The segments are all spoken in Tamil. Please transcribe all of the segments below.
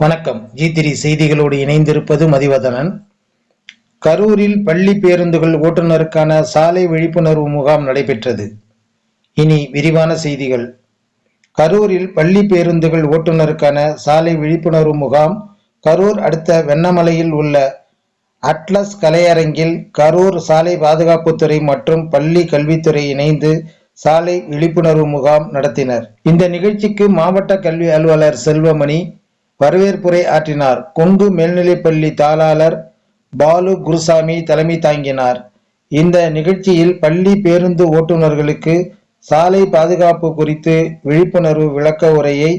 வணக்கம். ஜி திரி செய்திகளோடு இணைந்திருப்பது மதிவதனன். கரூரில் பள்ளி பேருந்துகள் ஓட்டுநருக்கான சாலை விழிப்புணர்வு முகாம் நடைபெற்றது. இனி விரிவான செய்திகள். கரூரில் பள்ளி பேருந்துகள் ஓட்டுநருக்கான சாலை விழிப்புணர்வு முகாம் கரூர் அடுத்த வெண்ணமலையில் உள்ள அட்லஸ் கலையரங்கில் கரூர் சாலை பாதுகாப்புத்துறை மற்றும் பள்ளி கல்வித்துறை இணைந்து சாலை விழிப்புணர்வு முகாம் நடத்தினர். இந்த நிகழ்ச்சிக்கு மாவட்ட கல்வி அலுவலர் செல்வமணி வரவேற்புரை ஆற்றினார். கொங்கு மேல்நிலைப்பள்ளி தாளாளர் பாலு குருசாமி தலைமை தாங்கினார். இந்த நிகழ்ச்சியில் பள்ளி பேருந்து ஓட்டுநர்களுக்கு சாலை பாதுகாப்பு குறித்து விழிப்புணர்வு விளக்க உரையை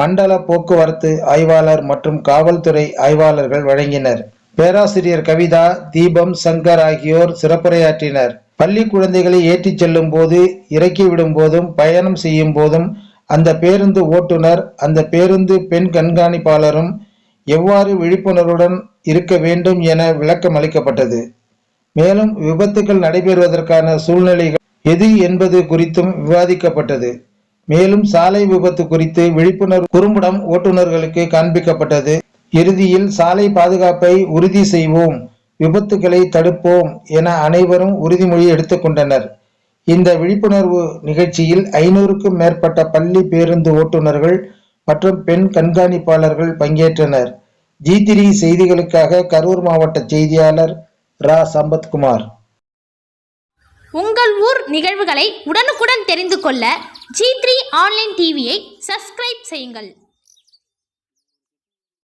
மண்டல போக்குவரத்து ஆய்வாளர் மற்றும் காவல்துறை ஆய்வாளர்கள் வழங்கினர். பேராசிரியர் கவிதா தீபம் சங்கர் ஆகியோர் சிறப்புரையாற்றினர். பள்ளி குழந்தைகளை ஏற்றிச் செல்லும் போது இறக்கிவிடும் போதும் பயணம் செய்யும் போதும் அந்த பேருந்து ஓட்டுநர் அந்த பேருந்து பெண் கண்காணிப்பாளரும் எவ்வாறு விழிப்புணர்வுடன் இருக்க வேண்டும் என விளக்கம் அளிக்கப்பட்டது. மேலும் விபத்துகள் நடைபெறுவதற்கான சூழ்நிலைகள் எது என்பது குறித்தும் விவாதிக்கப்பட்டது. மேலும் சாலை விபத்து குறித்து விழிப்புணர்வு குறும்படம் ஓட்டுநர்களுக்கு காண்பிக்கப்பட்டது. இறுதியில் சாலை பாதுகாப்பை உறுதி செய்வோம் விபத்துகளை தடுப்போம் என அனைவரும் உறுதிமொழி எடுத்துக்கொண்டனர் இந்த விழிப்புணர்வு நிகழ்ச்சியில் ஐநூறுக்கும் மேற்பட்ட பள்ளி பேருந்து ஓட்டுநர்கள் மற்றும் பெண் கண்காணிப்பாளர்கள் பங்கேற்றனர். ஜி த்ரீ செய்திகளுக்காக கரூர் மாவட்ட செய்தியாளர் ரா. சம்பத்குமார். உங்கள் ஊர் நிகழ்வுகளை உடனுக்குடன் தெரிந்து கொள்ள ஜி த்ரீ ஆன்லைன் டிவியை சப்ஸ்கிரைப் செய்யுங்கள்.